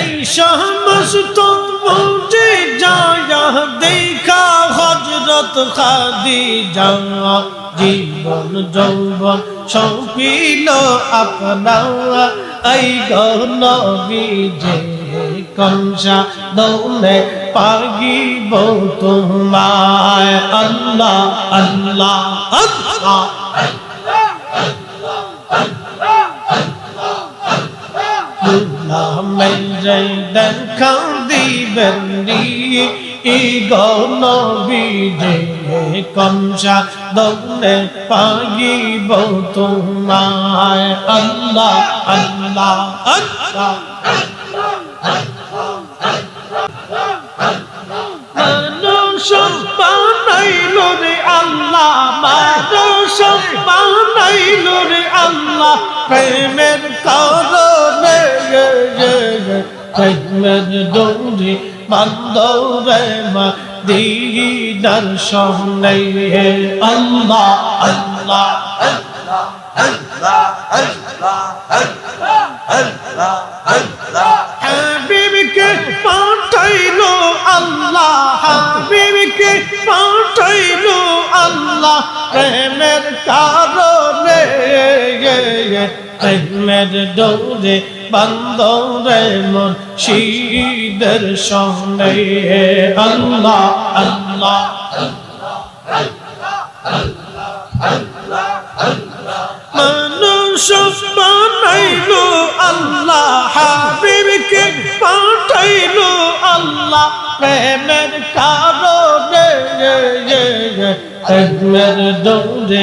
এই সমস্ত বুঝে যায়া, দেখা হজরত খাদি যাওয়া জীবন যৌবন সপিল আপনা এই গনবীজে কংসা দৌলে পাগিব তোমায়। আল্লাহ আল্লাহ আল্লাহ। মেরে দেখা দিবেন গনবীজে কংসা দৌলে পাগিব তোমায়। আল্লাহ আল্লাহ আল্লাহ মানুষ বানাইল রে আল্লাহ। মানুষ বানাইল রে আল্লাহ। প্রেমের কারণে প্রেমের দৌড়ে বান্দরে মা দিদার সামনে আল্লাহ আল্লাহ হাবিবকে পাঠাইলো আল্লাহ হাবিবকে পাঠাইলো আল্লাহ প্রেমের কারণে প্রেমের দৌড়ে বান্দরে মন শীদের সঙ্গে আল্লাহ আল্লাহ মানুষ বানাইলো আল্লাহ হাবিবকে পাঠাইলো আল্লাহ প্রেমের কারণে দৌড়ে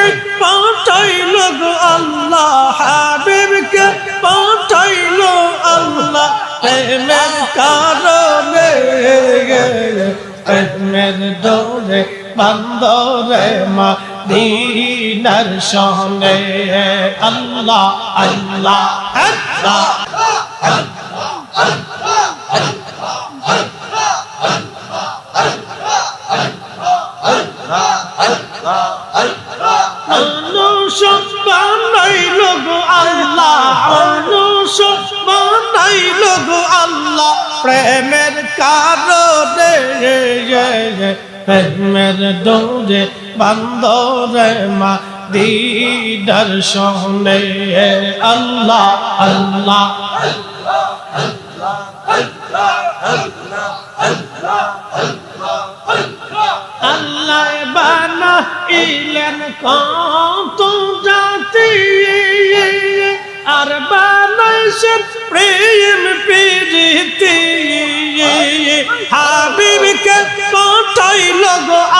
হাবিবকে পাঠাইল গো আল্লাহ? হাবিবকে পাঠাইল আল্লাহ। প্রেমের কারণে প্রেমের দৌড়ে বান্দরে মা দিনার সঙ্গে। আল্লাহ আল্লাহ আল্লাহ। গো আল্লাহ প্রেমের কারণে প্রেমের দৌড়ে বান্দরে মা দিদার সনে আল্লাহ আল্লাহ আল্লাহ। বানা ইলেন কত জাতি, আর বানাইছেন প্রেম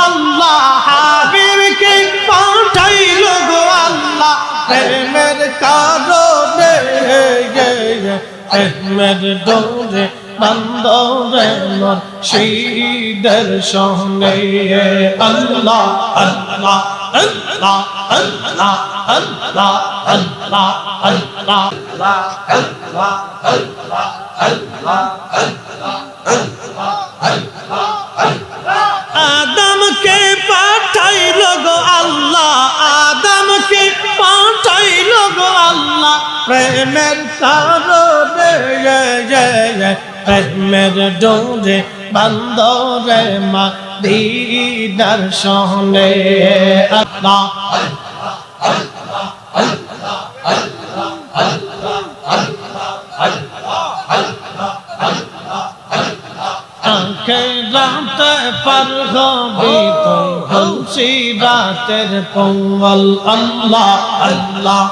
আল্লাহ হাবিবকে পাঠাইল গো আল্লাহ প্রেমের কারণে প্রেমের দৌড়ে বন্দরে মন শীদের সঙ্গে আল্লাহ আল্লাহ আল্লাহ আল্লাহ আল্লাহ আল্লাহ আল্লাহ আদমকে পাঠাইল প্রেমের কারণে প্রেমের ডোরে বান্দরে মা দিদার সনে আল্লাহ রাতে পার হবি তো হলসি রাতের পঙ্গল আল্লাহ আল্লাহ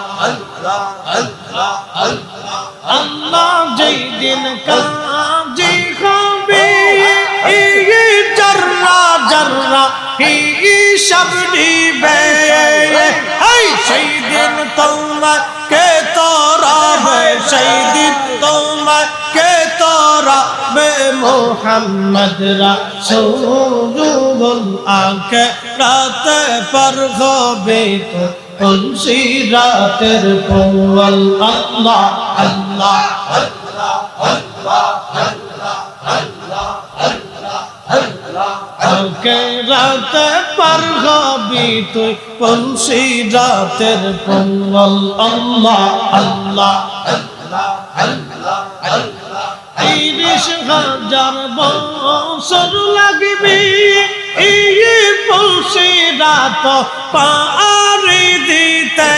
আল্লাহ যেই দিন কাজী হবে জর্রা জর্রা নিবে দিন তোমাকে তোরা সেই দিন তোমাকে মোহাম্মদ রাসূল আকে রাতে পর হবে তো তুলসী রাতের পৌল আল্লাহ আল্লাহ। আকে রাতে পর তুই তুলসী রাতের পৌল আল্লাহ আল্লাহ। তিরিশ হাজার বছর লাগবে, এই পৌষে রাত পারি দিতে।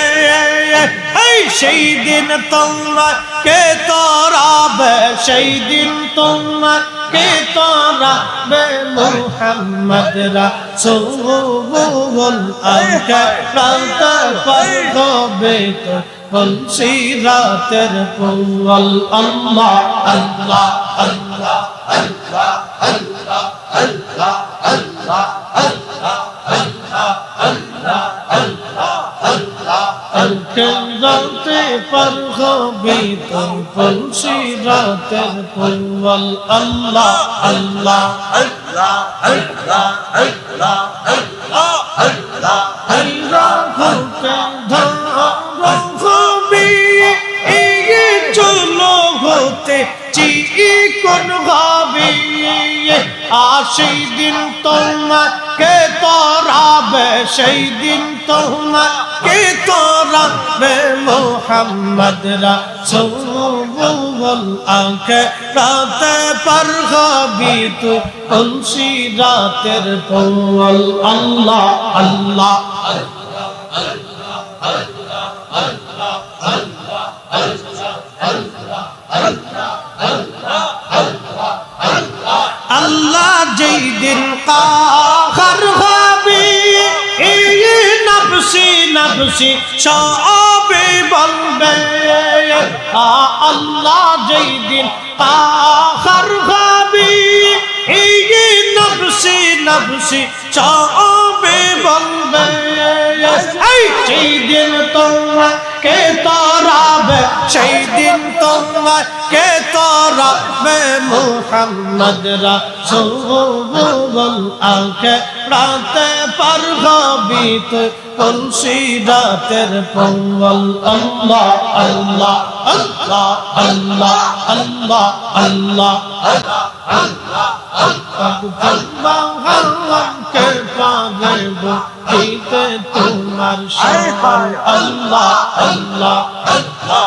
সেই দিন তোমরা কে তোরাবে, সেই দিন তোমরা কে তোরাবে? মোহাম্মদ রাসূল আকে রাত পার হবে তো বলছি রাতের পৌল আল্লাহ আল্লাহ আল্লাহ আল্লাহ আল্লাহ আল্লাহ আল্লাহ। রাতে পর হবি তুই বলছি রাতের পৌল আল্লাহ আল্লাহ Allah, Allah, Allah, Allah, Allah. আল্লাহ হুকে চিকন হবি আসি দিন তোমাকে তোরাবে সেই দিন তোমাকে তোরাবে মোহাম্মদ রাসূল আঁকে রাতে পর হবি তু তুলসী রাতের পৌল আল্লাহ আল্লাহ আল্লাহ। যেই দিন কাহার নবসি নবসি সবে বলবে আল্লাহ যেই দিন কাহার হবে এই নবসি নবসি সবে বলবে সেই দিন তোমার কে তোরাবে, সেই দিন তোমার কে তোরাবে মোহাম্মদ রাসূল আকে রাতে পার হবি তো কলসি রাতের পৌল আল্লাহ আল্লাহ আল্লাহ আল্লাহ আল্লাহ আল্লাহ দিতে তোমার শান আল্লাহ আল্লাহ আল্লাহ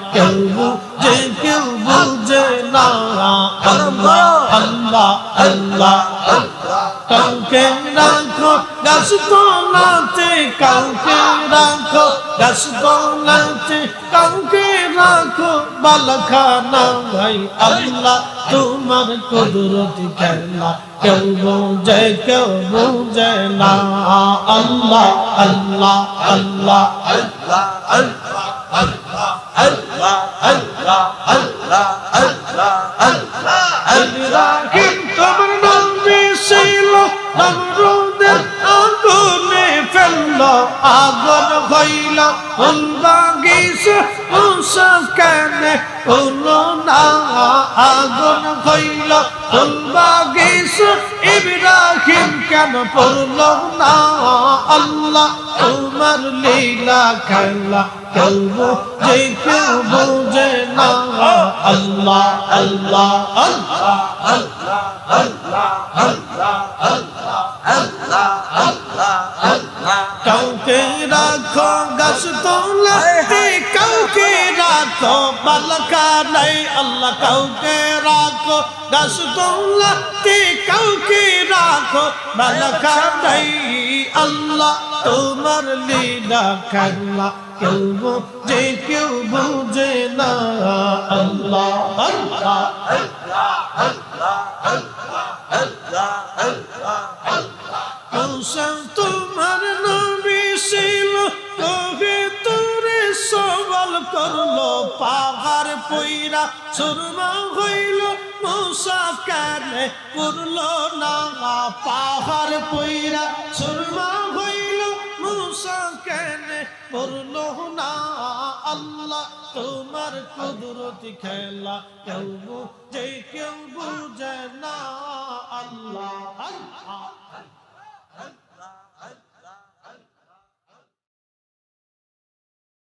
কেউ বুঝে কেউ বুঝে না আল্লাহ আল্লাহ আল্লাহ কাউকে রাখো গাছ তোলাতে কাউকে রাখো গাছ তোলাতে কাউকে রাখো বালখানা ভাই আল্লাহ তোমার কুদরতি খেলা কেউ বোঝে কেউ বোঝে না আল্লাহ আল্লাহ আল্লাহ ইব্রাহিম তোমার নবী ছিল নমরুদের আগুনে ফেলল আগুন হইল ফুল মুসা কেন হলো না আগুন হইল বাগিস ইব্রাহিম কেন পড়ল না? আল্লাহ তোমার লীলা খেলা কেউ যে কেউ বুঝে না। আল্লাহ আল্লাহ আল্লাহ। কাউকে রাখো গাছ তোলাতে, কাউকে রাখো বালকা নাই, আল্লাহ কাউকে রাখো। তোলাতে কাউকে রাখো। বালকা নাই, আল্লাহ, তোমার লীলা খেলা কেউ বুঝে কেউ বুঝে না, আল্লাহ আল্লাহ কৌশল তোমার পইরা সুরমা হইল, মুসা কেনে পুরল না পাহাড় পইরা। সুরমা হইল, মুসা কেনে পুরল না আল্লাহ, তোমার কুদরতি খেলা কেউ বুঝে কেউ বুঝে না আল্লাহ আল্লাহ।